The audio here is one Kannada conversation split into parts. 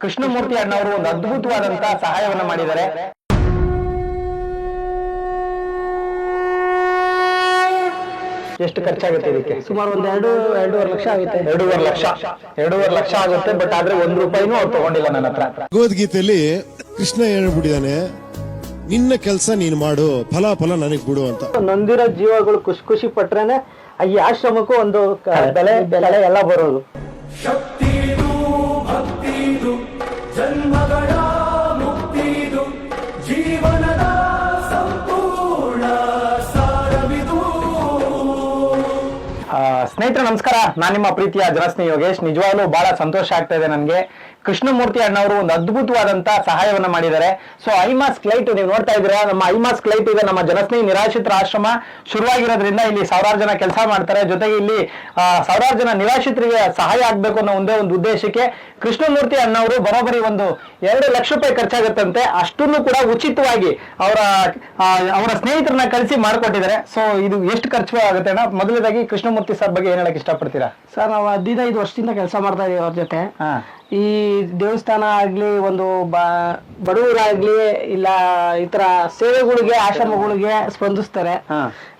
ಕೃಷ್ಣಮೂರ್ತಿ ಅಣ್ಣವರು ಒಂದು ಅದ್ಭುತವಾದಂತಹ ಸಹಾಯವನ್ನ ಮಾಡಿದ್ದಾರೆ. ಎಷ್ಟು ಖರ್ಚಾಗುತ್ತೆ ಇದಕ್ಕೆ? ಸುಮಾರು ಒಂದ್ ಎರಡು ಎರಡೂವರೆ ಲಕ್ಷ ಆಗುತ್ತೆ. ಎರಡೂವರೆ ಲಕ್ಷ. ಎರಡೂವರೆ ಲಕ್ಷ ಆಗುತ್ತೆ ಬಟ್ ಆದ್ರೆ ಒಂದ್ ರೂಪಾಯಿನೂ ಅವ್ರು ತಗೊಂಡಿಲ್ಲ ನನ್ನ ಹತ್ರ. ಭಗವದ್ಗೀತೆಯಲ್ಲಿ ಕೃಷ್ಣ ಹೇಳ್ಬಿಟ್ಟಿದ್ದಾನೆ ನಿನ್ನ ಕೆಲಸ ನೀನು ಮಾಡು ಫಲ ಫಲ ನನಗೆ ಬಿಡು ಅಂತ. ನೊಂದಿರೋ ಜೀವಗಳು ಖುಷಿ ಖುಷಿ ಪಟ್ರೇನೆ ಈ ಆಶ್ರಮಕ್ಕೂ ಒಂದು ಬೆಳೆ ಬೆಲೆ ಬೆಲೆ ಎಲ್ಲ ಬರೋದು. ಶಕ್ತಿದು ಸ್ನೇಹಿತರೆ ನಮಸ್ಕಾರ. ನಾನು ನಿಮ್ಮ ಪ್ರೀತಿಯ ಜನಸ್ನೇಹಿ ಯೋಗೇಶ್. ನಿಜವಾಗ್ಲೂ ಬಹಳ ಸಂತೋಷ ಆಗ್ತಾ ಇದೆ ನನಗೆ. ಕೃಷ್ಣಮೂರ್ತಿ ಅಣ್ಣವರು ಒಂದು ಅದ್ಭುತವಾದಂತ ಸಹಾಯವನ್ನ ಮಾಡಿದ್ದಾರೆ. ಸೊ ಐಮಾಸ್ಕ್ ಲೈಟ್ ನೀವು ನೋಡ್ತಾ ಇದ್ದೀರಾ? ನಮ್ಮ ಐಮಾಸ್ಕ್ ಕ್ಲೈಟ್ ಇದೆ ನಮ್ಮ ಜನಸ್ನೇಹಿ ನಿರಾಶ್ರಿತರ ಆಶ್ರಮ ಶುರುವಾಗಿರೋದ್ರಿಂದ ಇಲ್ಲಿ ಸಾವಿರಾರು ಜನ ಕೆಲಸ ಮಾಡ್ತಾರೆ. ಜೊತೆಗೆ ಇಲ್ಲಿ ಸಾವಿರಾರು ಜನ ನಿರಾಶ್ರಿತರಿಗೆ ಸಹಾಯ ಆಗ್ಬೇಕು ಅನ್ನೋ ಒಂದೇ ಒಂದು ಉದ್ದೇಶಕ್ಕೆ ಕೃಷ್ಣಮೂರ್ತಿ ಅಣ್ಣವರು ಬರೋಬ್ಬರಿ ಒಂದು ಎರಡು ಲಕ್ಷ ರೂಪಾಯಿ ಖರ್ಚಾಗುತ್ತಂತೆ. ಅಷ್ಟನ್ನು ಕೂಡ ಉಚಿತವಾಗಿ ಅವರ ಅವರ ಸ್ನೇಹಿತರನ್ನ ಕಲಿಸಿ ಮಾಡಿಕೊಟ್ಟಿದ್ದಾರೆ. ಸೊ ಇದು ಎಷ್ಟು ಖರ್ಚು ಆಗುತ್ತೆ ಅಣ್ಣ? ಮೊದಲದಾಗಿ ಕೃಷ್ಣಮೂರ್ತಿ ಸರ್ ಬಗ್ಗೆ ಏನ್ ಹೇಳಕ್ ಇಷ್ಟಪಡ್ತೀರಾ? ಸರ್ ನಾವು ಹದಿನೈದು ವರ್ಷದಿಂದ ಕೆಲಸ ಮಾಡ್ತಾ ಇದೀವಿ ಅವ್ರ ಜೊತೆ. ಹಾ. ಈ ದೇವಸ್ಥಾನ ಆಗ್ಲಿ ಒಂದು ಬ- ಬಡವರಾಗ್ಲಿ ಇಲ್ಲ ಈ ತರ ಸೇವೆಗಳಿಗೆ ಆಶ್ರಮಗಳಿಗೆ ಸ್ಪಂದಿಸ್ತಾರೆ.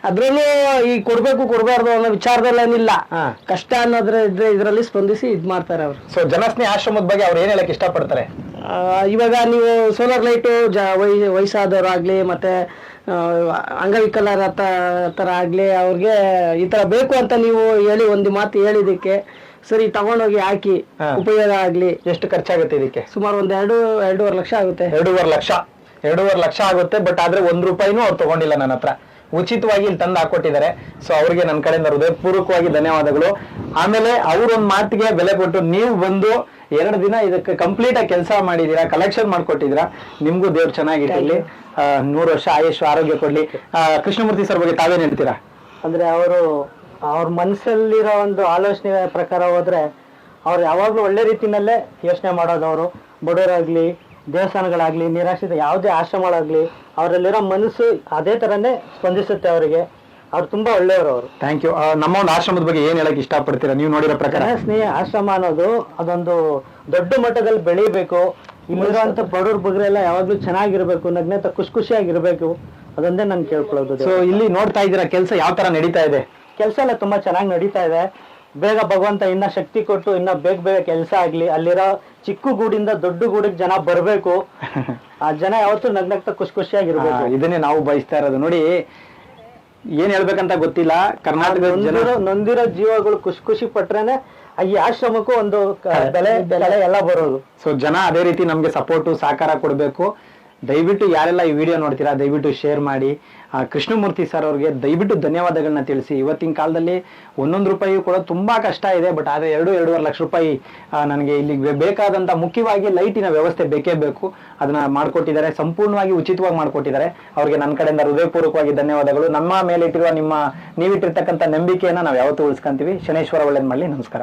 ಅದ್ರಲ್ಲಿ ಈ ಕೊಡ್ಬೇಕು ಕೊಡಬಾರ್ದು ಅನ್ನೋ ವಿಚಾರದಲ್ಲೇನಿಲ್ಲ ಏನಿಲ್ಲ. ಕಷ್ಟ ಅನ್ನೋದ್ರ ಇದ್ರೆ ಇದ್ರಲ್ಲಿ ಸ್ಪಂದಿಸಿ ಇದ್ ಮಾಡ್ತಾರೆ ಅವರು. ಸೊ ಜನಸ್ನೇಹಿ ಆಶ್ರಮದ ಬಗ್ಗೆ ಅವ್ರು ಏನ್ ಹೇಳಕ್ ಇಷ್ಟಪಡ್ತಾರೆ? ಇವಾಗ ನೀವು ಸೋಲಾರ್ ಲೈಟು ಜ ವೈ ವಯಸ್ಸಾದವರಾಗ್ಲಿ ಮತ್ತೆ ಅಂಗವಿಕಲರ ತರ ಆಗ್ಲಿ ಅವ್ರಿಗೆ ಈ ತರ ಬೇಕು ಅಂತ ನೀವು ಹೇಳಿ ಒಂದು ಮಾತು ಹೇಳಿದಕ್ಕೆ ಸರಿ ತಗೊಂಡೋಗಿ ಹಾಕಿ ಉಪಯೋಗ ಆಗ್ಲಿ. ಎಷ್ಟು ಖರ್ಚಾಗುತ್ತೆ ಇದಕ್ಕೆ? ಸುಮಾರು ಒಂದ್ ಎರಡು ಎರಡೂವರೆ ಲಕ್ಷ ಆಗುತ್ತೆ. ಎರಡೂವರೆ ಲಕ್ಷ. ಎರಡೂವರೆ ಲಕ್ಷ ಆಗುತ್ತೆ ಬಟ್ ಆದ್ರೆ ಒಂದ್ ರೂಪಾಯಿನೂ ಅವ್ರು ತಗೊಂಡಿಲ್ಲ ನನ್ನ ಹತ್ರ. ಉಚಿತವಾಗಿ ಇಲ್ಲಿ ತಂದು ಹಾಕೊಟ್ಟಿದ್ದಾರೆ. ಸೊ ಅವ್ರಿಗೆ ನನ್ನ ಕಡೆಯಿಂದ ಹೃದಯಪೂರ್ವಕವಾಗಿ ಧನ್ಯವಾದಗಳು. ಆಮೇಲೆ ಅವ್ರೊಂದ್ ಮಾತಿಗೆ ಬೆಲೆ ಕೊಟ್ಟು ನೀವು ಬಂದು ಎರಡು ದಿನ ಇದಕ್ಕೆ ಕಂಪ್ಲೀಟ್ ಆಗಿ ಕೆಲಸ ಮಾಡಿದೀರಾ ಕಲೆಕ್ಷನ್ ಮಾಡ್ಕೊಟ್ಟಿದ್ದೀರಾ ನಿಮ್ಗೂ ದೇವ್ರು ಚೆನ್ನಾಗಿಟ್ಟಿರ್ಲಿ ನೂರು ವರ್ಷ ಆಯುಷ್ ಆರೋಗ್ಯ ಕೊಡ್ಲಿ. ಕೃಷ್ಣಮೂರ್ತಿ ಸರ್ ಬಗ್ಗೆ ತಾವೇನ್ ಹೇಳ್ತೀರಾ? ಅಂದ್ರೆ ಅವರು ಅವ್ರ ಮನಸ್ಸಲ್ಲಿರೋ ಒಂದು ಆಲೋಚನೆ ಪ್ರಕಾರ ಹೋದ್ರೆ ಅವ್ರು ಯಾವಾಗ್ಲೂ ಒಳ್ಳೆ ರೀತಿನಲ್ಲೇ ಯೋಚನೆ ಮಾಡೋದು ಅವರು. ಬಡವರಾಗ್ಲಿ ದೇವಸ್ಥಾನಗಳಾಗ್ಲಿ ನಿರಾಶ್ರಿತ ಯಾವುದೇ ಆಶ್ರಮಗಳಾಗ್ಲಿ ಅವರಲ್ಲಿರೋ ಮನಸ್ಸು ಅದೇ ತರನೇ ಸ್ಪಂದಿಸುತ್ತೆ ಅವರಿಗೆ. ಅವ್ರು ತುಂಬಾ ಒಳ್ಳೆಯವರು ಅವರು. ಥ್ಯಾಂಕ್ ಯು ನಮ್ಮ ಒಂದು ಆಶ್ರಮದ ಬಗ್ಗೆ ಏನ್ ಹೇಳಕ್ ಇಷ್ಟಪಡ್ತೀರಾ? ನೀವು ನೋಡಿರೋ ಪ್ರಕಾರ. ಸ್ನೇಹ ಆಶ್ರಮ ಅನ್ನೋದು ಅದೊಂದು ದೊಡ್ಡ ಮಟ್ಟದಲ್ಲಿ ಬೆಳಿಬೇಕು ಇಲ್ಲಿರುವಂತ ಬಡವ್ರ ಬಗ್ರೆಲ್ಲ ಯಾವಾಗ್ಲೂ ಚೆನ್ನಾಗಿರ್ಬೇಕು ನಗ್ನೇತ ಖುಷಿ ಖುಷಿಯಾಗಿರ್ಬೇಕು. ಅದೊಂದೇ ನಾನು ಕೇಳ್ಕೊಳ್ಳೋದು. ಸೊ ಇಲ್ಲಿ ನೋಡ್ತಾ ಇದ್ದೀರಾ ಕೆಲಸ ಯಾವ ತರ ನಡೀತಾ ಇದೆ? ಕೆಲಸ ಎಲ್ಲ ತುಂಬಾ ಚೆನ್ನಾಗಿ ನಡೀತಾ ಇದೆ. ಬೇಗ ಭಗವಂತ ಇನ್ನ ಶಕ್ತಿ ಕೊಟ್ಟು ಇನ್ನ ಬೇಗ ಬೇಗ ಕೆಲಸ ಆಗ್ಲಿ ಅಲ್ಲಿರೋ ಚಿಕ್ಕ ಗೂಡಿಂದ ದೊಡ್ಡ ಗೂಡಿಗೆ ಜನ ಬರ್ಬೇಕು. ಆ ಜನ ಯಾವತ್ತೂ ನಗ್ನಗ್ತಾ ಖುಷಿ ಖುಷಿಯಾಗಿರ್ಬೇಕು. ಇದನ್ನೇ ನಾವು ಬಯಸ್ತಾ ಇರೋದು. ನೋಡಿ ಏನ್ ಹೇಳ್ಬೇಕಂತ ಗೊತ್ತಿಲ್ಲ. ಕರ್ನಾಟಕದ ಜನ ನೊಂದಿರೋ ನೊಂದಿರೋ ಜೀವಗಳು ಖುಷಿ ಖುಷಿ ಪಟ್ರೇನೆ ಈ ಆಶ್ರಮಕ್ಕೂ ಒಂದು ಬೆಲೆ ಬೆಲೆ ಎಲ್ಲ ಬರೋದು. ಸೊ ಜನ ಅದೇ ರೀತಿ ನಮ್ಗೆ ಸಪೋರ್ಟ್ ಸಹಕಾರ ಕೊಡಬೇಕು. ದಯವಿಟ್ಟು ಯಾರೆಲ್ಲ ಈ ವಿಡಿಯೋ ನೋಡ್ತೀರಾ, ದಯವಿಟ್ಟು ಶೇರ್ ಮಾಡಿ. ಕೃಷ್ಣಮೂರ್ತಿ ಸರ್ ಅವ್ರಿಗೆ ದಯವಿಟ್ಟು ಧನ್ಯವಾದಗಳನ್ನ ತಿಳಿಸಿ. ಇವತ್ತಿನ ಕಾಲದಲ್ಲಿ ಒಂದೊಂದು ರೂಪಾಯಿ ಕೂಡ ತುಂಬಾ ಕಷ್ಟ ಇದೆ ಬಟ್ ಆದ್ರೆ ಎರಡು, ಎರಡೂವರೆ ಲಕ್ಷ ರೂಪಾಯಿ ನನಗೆ ಇಲ್ಲಿ ಬೇಕಾದಂತ ಮುಖ್ಯವಾಗಿ ಲೈಟಿನ ವ್ಯವಸ್ಥೆ ಬೇಕೇ ಬೇಕು. ಅದನ್ನ ಮಾಡ್ಕೊಟ್ಟಿದ್ದಾರೆ, ಸಂಪೂರ್ಣವಾಗಿ ಉಚಿತವಾಗಿ ಮಾಡ್ಕೊಟ್ಟಿದ್ದಾರೆ. ಅವ್ರಿಗೆ ನನ್ನ ಕಡೆಯಿಂದ ಹೃದಯಪೂರ್ವಕವಾಗಿ ಧನ್ಯವಾದಗಳು. ನಮ್ಮ ಮೇಲೆ ಇಟ್ಟಿರುವ ನಿಮ್ಮ, ನೀವಿಟ್ಟಿರ್ತಕ್ಕಂಥ ನಂಬಿಕೆಯನ್ನ ನಾವು ಯಾವತ್ತೂ ಉಳಿಸ್ಕೊಂತೀವಿ. ಶನೇಶ್ವರ ಒಳ್ಳೇದು ಮಾಡಲಿ. ನಮಸ್ಕಾರ.